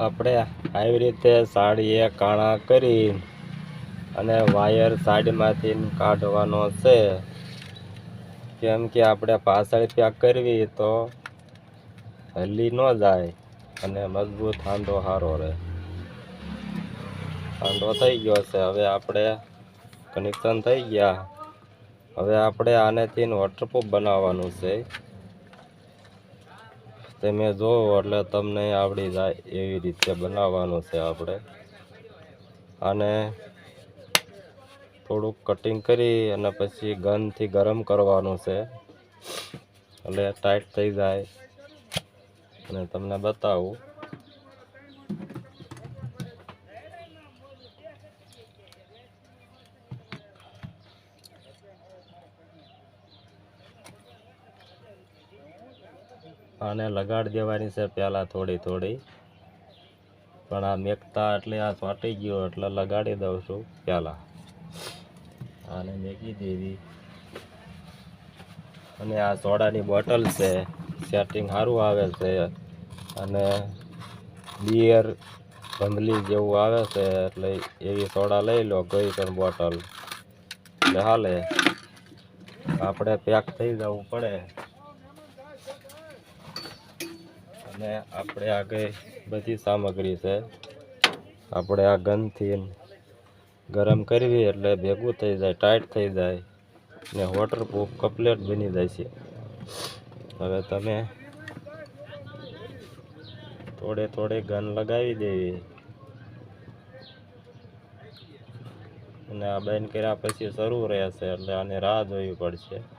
આપણે આવી રીતે સાડીએ કાણા કરી અને વાયર સાઈડમાંથી કાઢવાનો છે. કેમ કે આપણે પાછળ પેક કરવી તો હલી ન જાય અને મજબૂત હાંડો સારો રહે. હાંડો થઈ ગયો છે. હવે આપણે કનેક્શન થઈ ગયા. હવે આપણે આનેથી વોટરપ્રૂફ બનાવવાનું છે. તમે જોવો એટલે તમને આવડી જાય એવી રીતે બનાવવાનું છે આપણે. આને થોડુંક કટિંગ કરી અને પછી ગનથી ગરમ કરવાનું છે. એટલે ટાઈટ થઈ જાય. અને તમને બતાવું. આને લગાડી દેવાની છે પહેલાં થોડી થોડી. પણ આ મેકતા એટલે આ ચોંટી ગયો એટલે લગાડી દઉં છું પહેલાં. આને મેકી દેવી. અને આ સોડાની બોટલ છે, સેટિંગ સારું આવે છે. અને બિયર ભંભલી જેવું આવે છે, એટલે એવી સોડા લઈ લો કોઈ પણ બોટલ. એટલે હાલે. આપણે પેક થઈ જવું પડે. અને આપણે આગળ બધી સામગ્રી છે. આપણે આ ગનથી ગરમ કરવી એટલે ભેગું થઈ જાય, ટાઈટ થઈ જાય ને વોટરપ્રૂફ કપલેટ બની જાય છે. હવે તમે થોડે થોડે ગન લગાવી દેવી. અને આ બંધ કર્યા પછી શરૂ રહેશે એટલે આને રાહ જોવી પડશે.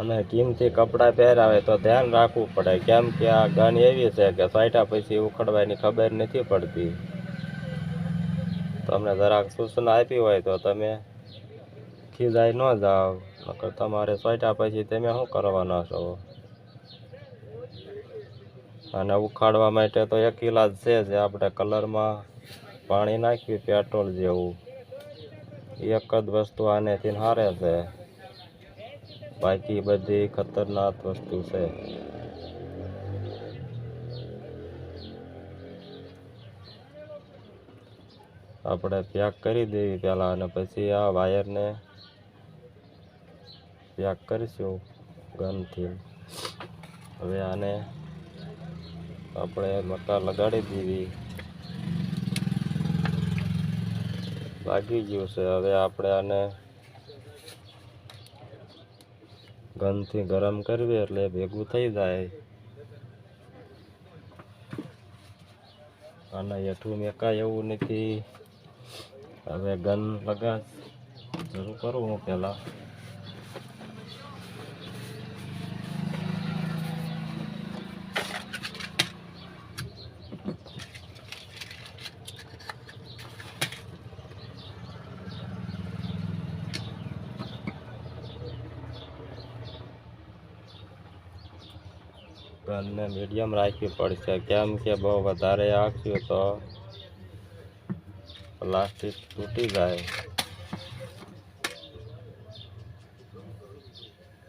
અને કિંમતી કપડાં પહેરાવે તો ધ્યાન રાખવું પડે. કેમ કે આ ગન એવી છે કે સાઈટા પછી ઉખડવાની ખબર નથી પડતી. તમને જરાક સૂચના આપી હોય તો તમે ખીજાઈ ન જાઓ. નકર તમારે સાઈટા પછી તમે શું કરવાના છો? અને ઉખાડવા માટે તો એક ઇલાજ છે જે આપણે કલરમાં પાણી નાખ્યું, પેટ્રોલ જેવું. એક જ વસ્તુ આનેથી હારે છે. બાકી બધી ખતરનાક વસ્તુ છે. આપણે પેક કરી દેવી પહેલાં અને પછી આ વાયરને પેક કરીશું ગનથી. હવે આને આપણે મકા લગાડી દેવી. લાગી ગયું છે. હવે આપણે આને ગનથી ગરમ કરવી એટલે ભેગું થઈ જાય. અને હેઠું મેકાય એવું નથી. હવે ગન લગા શરૂ કરું હું પહેલાં. ગનને મીડિયમ રાખવી પડશે. કેમ કે બહુ વધારે આખ્યું તો પ્લાસ્ટિક તૂટી જાય.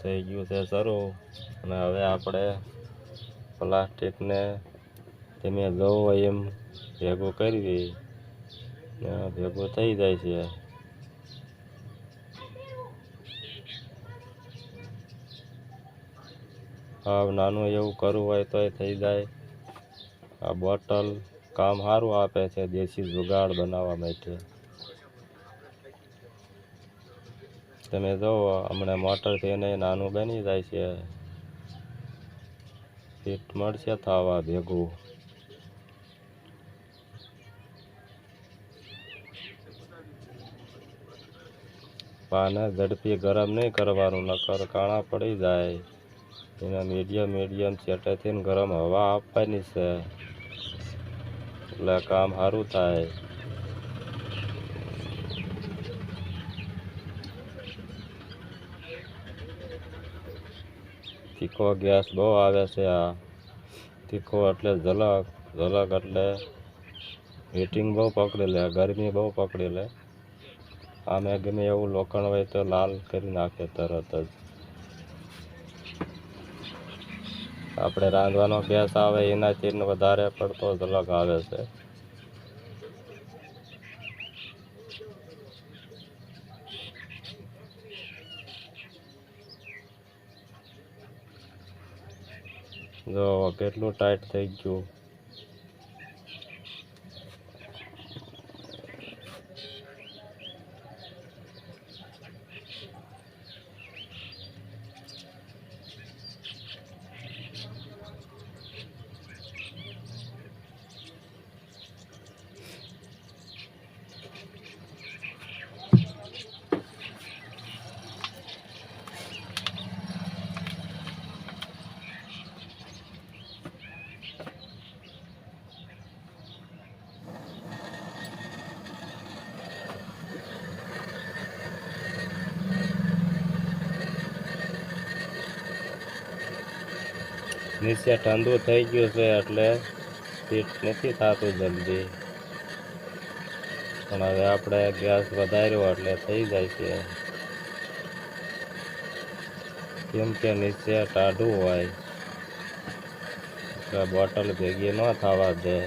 થઈ ગયું છે શરૂ. અને હવે આપણે પ્લાસ્ટિકને તમે જવું એમ ભેગું કરવી ભેગું થઈ જાય છે. હાવ નાનું એવું કરવું હોય તો એ થઈ જાય. આ બોટલ કામ સારું આપે છે દેશી જુગાડ બનાવવા માટે. તમે જુઓ હમણાં મોટરથી એને નાનું બની જાય છે. ફીટ મળશે થવા ભેગું. પાને ઝડપી ગરમ નહીં કરવાનું, નકર કાણા પડી જાય. એના મીડિયમ મીડિયમ સેટેથી ગરમ હવા આપવાની છે. એટલે કામ સારું થાય. તીખો ગેસ બહુ આવે છે આ. તીખો એટલે ઝલક ઝલક એટલે હીટિંગ બહુ પકડી લે ગરમી બહુ પકડી લે આમે ગમે એવું લોખંડ હોય તો લાલ કરી નાખે તરત જ. આપણે રાંધવાનો અભ્યાસ આવે, એનાથી વધારે પડતો ઝલક આવે છે. જો, કેટલું ટાઈટ થઈ ગયું. નીચે ઠંડુ થઈ ગયું છે એટલે ફીટ નથી થતું જલ્દી. પણ હવે આપણે ગેસ વધાર્યો એટલે થઈ જાય છે. કેમ કે નીચે ટાઢું હોય. એટલે બોટલ ભેગી ન થવા દે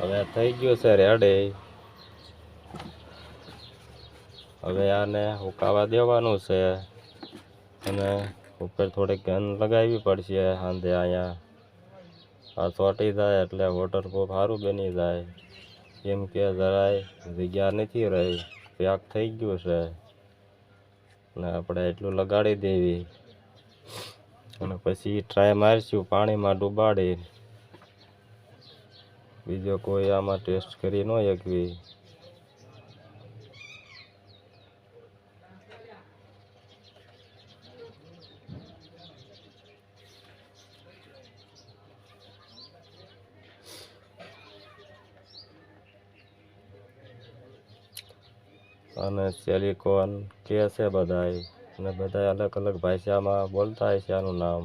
હવે થઈ ગયો છે રેડે. હવે આને હુકાવા દેવાનું છે. અને ઉપર થોડીક ગન લગાવવી પડશે સાંધે અહીંયા. આ ચોટી જાય એટલે વોટરપ્રૂફ સારું બની જાય. કેમ કે જરાય જગ્યા નથી રહી. પેક થઈ ગયું છે. ને આપણે એટલું લગાડી દેવી. અને પછી ટ્રાય મારશું પાણીમાં ડૂબાડી બીજો કોઈ આમાં ટેસ્ટ કરી ન શકવી. અને સેલિકોન કે છે બધાય? અને બધા અલગ અલગ ભાષામાં બોલતા છે આનું નામ.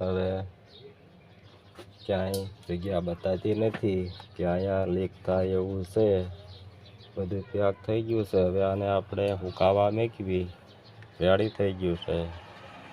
હવે ક્યાંય જગ્યા બતાતી નથી, કે અહીંયા લીક થાય એવું છે. બધું પેક થઈ ગયું છે. હવે આને આપણે હુકાવા મેકવી. રેડી થઈ ગયું છે.